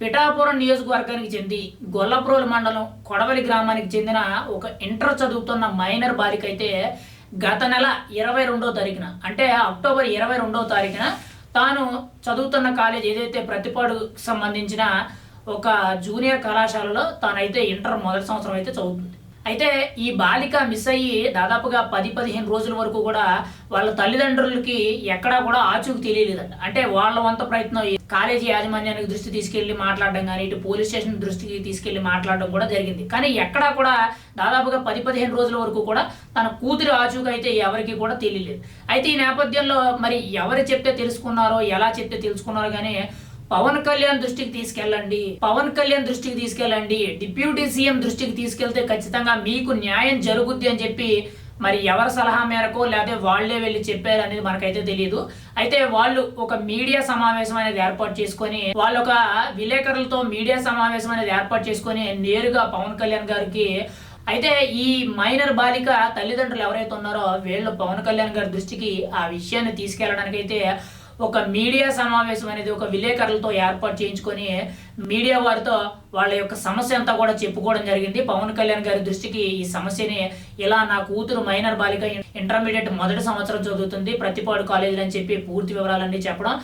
పిఠాపురం నియోజకవర్గానికి చెంది గొల్లప్రోలు మండలం కొడవలి గ్రామానికి చెందిన ఒక ఇంటర్ చదువుతున్న మైనర్ బాలిక అయితే గత నెల ఇరవై రెండో తారీఖున అంటే అక్టోబర్ ఇరవై రెండో తారీఖున తాను చదువుతున్న కాలేజ్ ఏదైతే ప్రతిపాడు సంబంధించిన ఒక జూనియర్ కళాశాలలో తానైతే ఇంటర్ మొదటి సంవత్సరం అయితే చదువుతుంది. అయితే ఈ బాలిక మిస్ అయ్యి దాదాపుగా పది పదిహేను రోజుల వరకు కూడా వాళ్ళ తల్లిదండ్రులకి ఎక్కడా కూడా ఆచూకు తెలియలేదంట. అంటే వాళ్ళ వంత ప్రయత్నం కాలేజీ యాజమాన్యానికి దృష్టి తీసుకెళ్ళి మాట్లాడడం కానీ ఇటు పోలీస్ స్టేషన్ దృష్టికి తీసుకెళ్ళి మాట్లాడడం కూడా జరిగింది. కానీ ఎక్కడా కూడా దాదాపుగా పది పదిహేను రోజుల వరకు కూడా తన కూతురి ఆచూకు అయితే ఎవరికి కూడా తెలియలేదు. అయితే ఈ నేపథ్యంలో మరి ఎవరు చెప్తే తెలుసుకున్నారో ఎలా చెప్తే తెలుసుకున్నారో కానీ పవన్ కళ్యాణ్ దృష్టికి తీసుకెళ్ళండి. పవన్ కళ్యాణ్ దృష్టికి తీసుకెళ్ళండి. డిప్యూటీ సీఎం దృష్టికి తీసుకెళ్తే ఖచ్చితంగా మీకు న్యాయం జరుగుద్ది అని చెప్పి మరి ఎవరి సలహా మేరకు లేకపోతే వాళ్ళే వెళ్ళి చెప్పారు అనేది మనకైతే తెలియదు అయితే వాళ్ళు ఒక మీడియా సమావేశం అనేది ఏర్పాటు చేసుకొని వాళ్ళు ఒక విలేకరులతో మీడియా సమావేశం అనేది ఏర్పాటు చేసుకొని నేరుగా పవన్ కళ్యాణ్ గారికి అయితే ఈ మైనర్ బాలిక తల్లిదండ్రులు ఎవరైతే ఉన్నారో వీళ్ళు పవన్ కళ్యాణ్ గారి దృష్టికి ఆ విషయాన్ని తీసుకెళ్ళడానికి అయితే ఒక మీడియా సమావేశం అనేది ఒక విలేకరులతో ఏర్పాటు చేయించుకొని మీడియా వారితో వాళ్ళ యొక్క సమస్య అంతా కూడా చెప్పుకోవడం జరిగింది. పవన్ కళ్యాణ్ గారి దృష్టికి ఈ సమస్యని ఇలా నా కూతురు మైనర్ బాలిక ఇంటర్మీడియట్ మొదటి సంవత్సరం చదువుతుంది. ప్రతిపాడు కాలేజీలు అని చెప్పి పూర్తి వివరాలన్నీ చెప్పడం.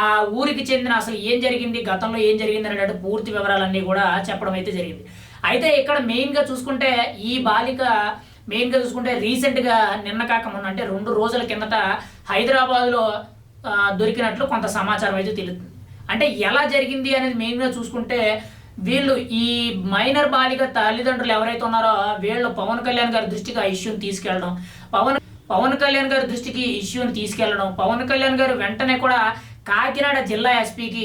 ఆ ఊరికి చెందిన అసలు ఏం జరిగింది? గతంలో ఏం జరిగింది అనేటట్టు పూర్తి వివరాలన్నీ కూడా చెప్పడం అయితే జరిగింది. అయితే ఇక్కడ మెయిన్గా చూసుకుంటే ఈ బాలిక మెయిన్గా చూసుకుంటే రీసెంట్గా నిన్న కాక మొన్న అంటే రెండు రోజుల కిందట హైదరాబాద్లో దొరికినట్లు కొంత సమాచారం అయితే తెలుస్తుంది అంటే ఎలా జరిగింది అనేది మెయిన్గా చూసుకుంటే వీళ్ళు ఈ మైనర్ బాలిక తల్లిదండ్రులు ఎవరైతే ఉన్నారో వీళ్ళు పవన్ కళ్యాణ్ గారి దృష్టికి ఆ ఇష్యూని తీసుకెళ్ళడం. పవన్ పవన్ కళ్యాణ్ గారి దృష్టికి ఇష్యూని తీసుకెళ్ళడం. పవన్ కళ్యాణ్ గారు వెంటనే కూడా కాకినాడ జిల్లా ఎస్పీకి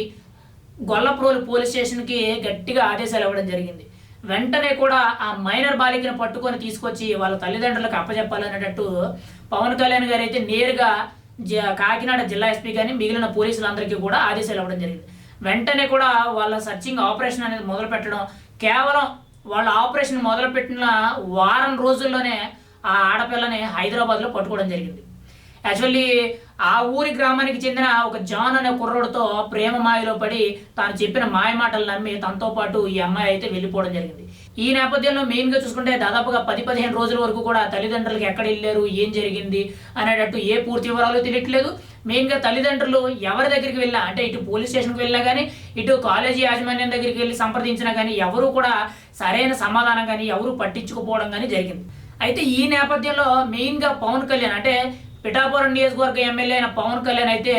గొల్లప్రోలు పోలీస్ స్టేషన్కి గట్టిగా ఆదేశాలు ఇవ్వడం జరిగింది. వెంటనే కూడా ఆ మైనర్ బాలికను పట్టుకొని తీసుకొచ్చి వాళ్ళ తల్లిదండ్రులకు అప్పచెప్పాలనేటట్టు పవన్ కళ్యాణ్ గారు అయితే నేరుగా కాకినాడ జిల్లా ఎస్పీ కానీ మిగిలిన పోలీసులందరికీ కూడా ఆదేశాలు ఇవ్వడం జరిగింది. వెంటనే కూడా వాళ్ళ సర్చింగ్ ఆపరేషన్ అనేది మొదలు పెట్టడం కేవలం వాళ్ళ ఆపరేషన్ మొదలుపెట్టిన వారం రోజుల్లోనే ఆ ఆడపిల్లని హైదరాబాద్లో పట్టుకోవడం జరిగింది. యాక్చువల్లీ ఆ ఊరి గ్రామానికి చెందిన ఒక జాన్ అనే కుర్రోడితో ప్రేమ మాయలో పడి తాను చెప్పిన మాయ మాటలు నమ్మి తనతో పాటు ఈ అమ్మాయి అయితే వెళ్ళిపోవడం జరిగింది. ఈ నేపథ్యంలో మెయిన్గా చూసుకుంటే దాదాపుగా పది పదిహేను రోజుల వరకు కూడా తల్లిదండ్రులకు ఎక్కడ వెళ్ళారు ఏం జరిగింది అనేటట్టు ఏ పూర్తి వివరాలు తెలియట్లేదు. మెయిన్గా తల్లిదండ్రులు ఎవరి దగ్గరికి వెళ్ళినా అంటే ఇటు పోలీస్ స్టేషన్కి వెళ్ళినా కానీ ఇటు కాలేజీ యాజమాన్యం దగ్గరికి వెళ్ళి సంప్రదించినా కానీ ఎవరు కూడా సరైన సమాధానం కానీ ఎవరు పట్టించుకుపోవడం కానీ జరిగింది. అయితే ఈ నేపథ్యంలో మెయిన్గా పవన్ కళ్యాణ్ అంటే పిఠాపురం నియోజకవర్గ ఎమ్మెల్యే అయిన పవన్ కళ్యాణ్ అయితే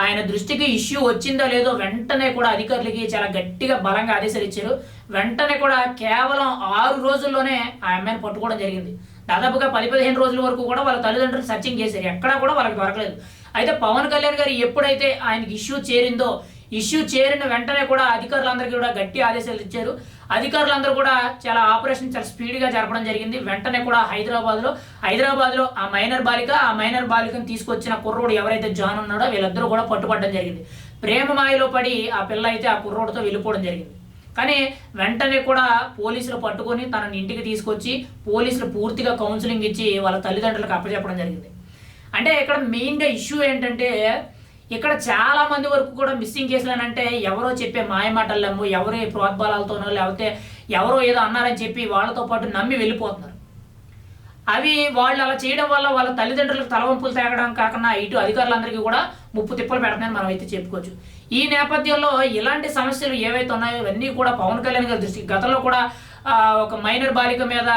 ఆయన దృష్టికి ఇష్యూ వచ్చిందో లేదో వెంటనే కూడా అధికారులకి చాలా గట్టిగా బలంగా ఆదేశాలు ఇచ్చారు. వెంటనే కూడా కేవలం ఆరు రోజుల్లోనే ఆ అమ్మాయిని పట్టుకోవడం జరిగింది. దాదాపుగా పది పదిహేను రోజుల వరకు కూడా వాళ్ళ తల్లిదండ్రులు సర్చింగ్ చేశారు. ఎక్కడా కూడా వాళ్ళకి దొరకలేదు. అయితే పవన్ కళ్యాణ్ గారు ఎప్పుడైతే ఆయనకి ఇష్యూ చేరిందో ఇష్యూ చేరిన వెంటనే కూడా అధికారులందరికీ కూడా గట్టి ఆదేశాలు ఇచ్చారు. అధికారులందరూ కూడా చాలా ఆపరేషన్ చాలా స్పీడ్గా జరపడం జరిగింది. వెంటనే కూడా హైదరాబాద్లో హైదరాబాద్లో ఆ మైనర్ బాలిక ఆ మైనర్ బాలికను తీసుకొచ్చిన కుర్రోడు ఎవరైతే జాన్ ఉన్నాడో వీళ్ళిద్దరూ కూడా పట్టుబడడం జరిగింది. ప్రేమ మాయలో పడి ఆ పిల్ల అయితే ఆ కుర్రోడితో వెళ్ళిపోవడం జరిగింది. కానీ వెంటనే కూడా పోలీసులు పట్టుకొని తనని ఇంటికి తీసుకొచ్చి పోలీసులు పూర్తిగా కౌన్సిలింగ్ ఇచ్చి వాళ్ళ తల్లిదండ్రులకు అప్పచెప్పడం జరిగింది. అంటే ఇక్కడ మెయిన్గా ఇష్యూ ఏంటంటే ఇక్కడ చాలా మంది వరకు కూడా మిస్సింగ్ కేసులు అని అంటే ఎవరో చెప్పే మాయమాటలము ఎవరో ప్రోద్బలాలతోనో లేకపోతే ఎవరో ఏదో అన్నారని చెప్పి వాళ్ళతో పాటు నమ్మి వెళ్ళిపోతున్నారు. అవి వాళ్ళు అలా చేయడం వల్ల వాళ్ళ తల్లిదండ్రులకు తలవంపులు తేగడం కాకుండా ఇటు అధికారులందరికీ కూడా ముప్పు తిప్పలు పెడతాయని మనం అయితే చెప్పుకోవచ్చు. ఈ నేపథ్యంలో ఇలాంటి సమస్యలు ఏవైతే ఉన్నాయో ఇవన్నీ కూడా పవన్ కళ్యాణ్ గారి దృష్టికి గతంలో కూడా ఒక మైనర్ బాలిక మీద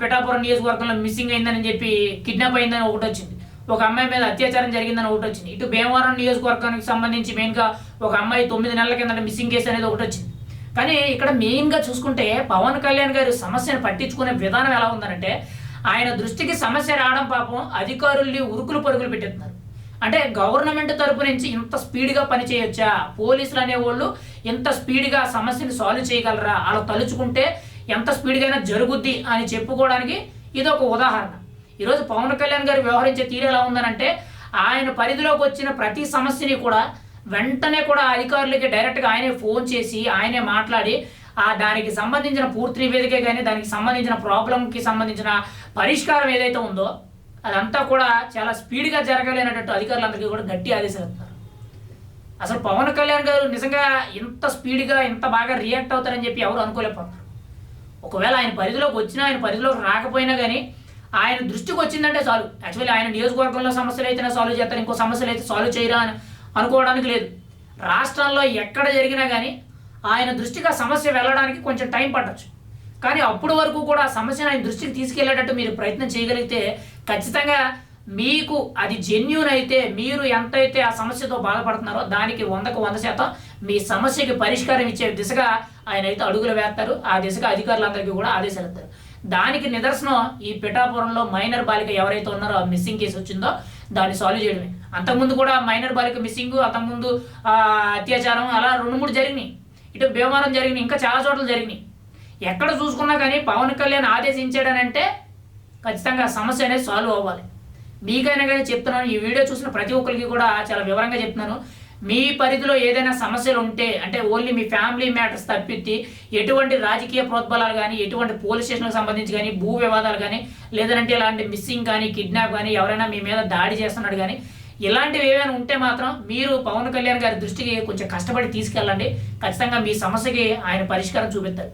పిఠాపురం నియోజకవర్గంలో మిస్సింగ్ అయిందని చెప్పి కిడ్నాప్ అయిందని ఒకటి వచ్చింది ఒక అమ్మాయి మీద అత్యాచారం జరిగిందని ఒకటి వచ్చింది. ఇటు భీమవరం నియోజకవర్గానికి సంబంధించి మెయిన్గా ఒక అమ్మాయి తొమ్మిది నెలల కింద మిస్సింగ్ కేసు అనేది ఒకటి వచ్చింది. కానీ ఇక్కడ మెయిన్గా చూసుకుంటే పవన్ కళ్యాణ్ గారు సమస్యను పట్టించుకునే విధానం ఎలా ఉందనంటే ఆయన దృష్టికి సమస్య రావడం పాపం అధికారుల్ని ఉరుకులు పరుగులు పెట్టేస్తున్నారు. అంటే గవర్నమెంట్ తరపు నుంచి ఇంత స్పీడ్గా పని చేయొచ్చా? పోలీసులు అనేవాళ్ళు ఇంత స్పీడ్గా సమస్యను సాల్వ్ చేయగలరా? అలా తలుచుకుంటే ఎంత స్పీడ్గా అయినా జరుగుద్ది అని చెప్పుకోవడానికి ఇది ఒక ఉదాహరణ. ఈరోజు పవన్ కళ్యాణ్ గారు వ్యవహరించే తీరు ఎలా ఉందనంటే ఆయన పరిధిలోకి వచ్చిన ప్రతి సమస్యని కూడా వెంటనే కూడా అధికారులకి డైరెక్ట్గా ఆయనే ఫోన్ చేసి ఆయనే మాట్లాడి ఆ దానికి సంబంధించిన పూర్తి నివేదిక కానీ దానికి సంబంధించిన ప్రాబ్లంకి సంబంధించిన పరిష్కారం ఏదైతే ఉందో అదంతా కూడా చాలా స్పీడ్గా జరగలేనట్టు అధికారులందరికీ కూడా గట్టి ఆదేశాలు అసలు పవన్ కళ్యాణ్ గారు నిజంగా ఇంత స్పీడ్గా ఇంత బాగా రియాక్ట్ అవుతారని చెప్పి ఎవరు అనుకోలేకపోతున్నారు. ఒకవేళ ఆయన పరిధిలోకి వచ్చినా ఆయన పరిధిలోకి రాకపోయినా కానీ ఆయన దృష్టికి వచ్చిందంటే చాలు. యాక్చువల్లీ ఆయన నియోజకవర్గంలో సమస్యలు అయితేనే సాల్వ్ చేస్తారు. ఇంకో సమస్యలు అయితే సాల్వ్ చేయరా అని అనుకోవడానికి లేదు. రాష్ట్రంలో ఎక్కడ జరిగినా కానీ ఆయన దృష్టికి ఆ సమస్య వెళ్ళడానికి కొంచెం టైం పట్టొచ్చు. కానీ అప్పుడు వరకు కూడా ఆ సమస్యను ఆయన దృష్టికి తీసుకెళ్ళేటట్టు మీరు ప్రయత్నం చేయగలిగితే ఖచ్చితంగా మీకు అది జెన్యున్ అయితే మీరు ఎంతైతే ఆ సమస్యతో బాధపడుతున్నారో దానికి వందకు వంద శాతం మీ సమస్యకి పరిష్కారం ఇచ్చే దిశగా ఆయన అయితే అడుగులు వేస్తారు. ఆ దిశగా అధికారులందరికీ కూడా ఆదేశాలు ఇస్తారు. దానికి నిదర్శనం ఈ పిఠాపురంలో మైనర్ బాలిక ఎవరైతే ఉన్నారో ఆ మిస్సింగ్ కేసు వచ్చిందో దాన్ని సాల్వ్ చేయడమే. అంతకుముందు కూడా మైనర్ బాలిక మిస్సింగ్ అంతకుముందు ఆ, అత్యాచారం అలా రెండు మూడు జరిగినాయి. ఇటు భీమవరం జరిగినాయి ఇంకా చాలా చోట్ల జరిగినాయి. ఎక్కడ చూసుకున్నా కానీ పవన్ కళ్యాణ్ ఆదేశించాడనంటే ఖచ్చితంగా సమస్య అనేది సాల్వ్ అవ్వాలి. మీకైనా కానీ చెప్తున్నాను ఈ వీడియో చూసిన ప్రతి ఒక్కరికి కూడా చాలా వివరంగా చెప్తున్నాను. మీ పరిధిలో ఏదైనా సమస్యలు ఉంటే అంటే ఓన్లీ మీ ఫ్యామిలీ మ్యాటర్స్ తప్పిట్టి ఎటువంటి రాజకీయ ప్రోత్బలాలు కానీ ఎటువంటి పోలీస్ స్టేషన్కి సంబంధించి కానీ భూ వివాదాలు కానీ లేదంటే ఇలాంటి మిస్సింగ్ కానీ కిడ్నాప్ కానీ ఎవరైనా మీ మీద దాడి చేస్తున్నాడు కానీ ఇలాంటివి ఏమైనా ఉంటే మాత్రం మీరు పవన్ కళ్యాణ్ గారి దృష్టికి కొంచెం కష్టపడి తీసుకెళ్ళండి. ఖచ్చితంగా మీ సమస్యకి ఆయన పరిష్కారం చూపిస్తారు.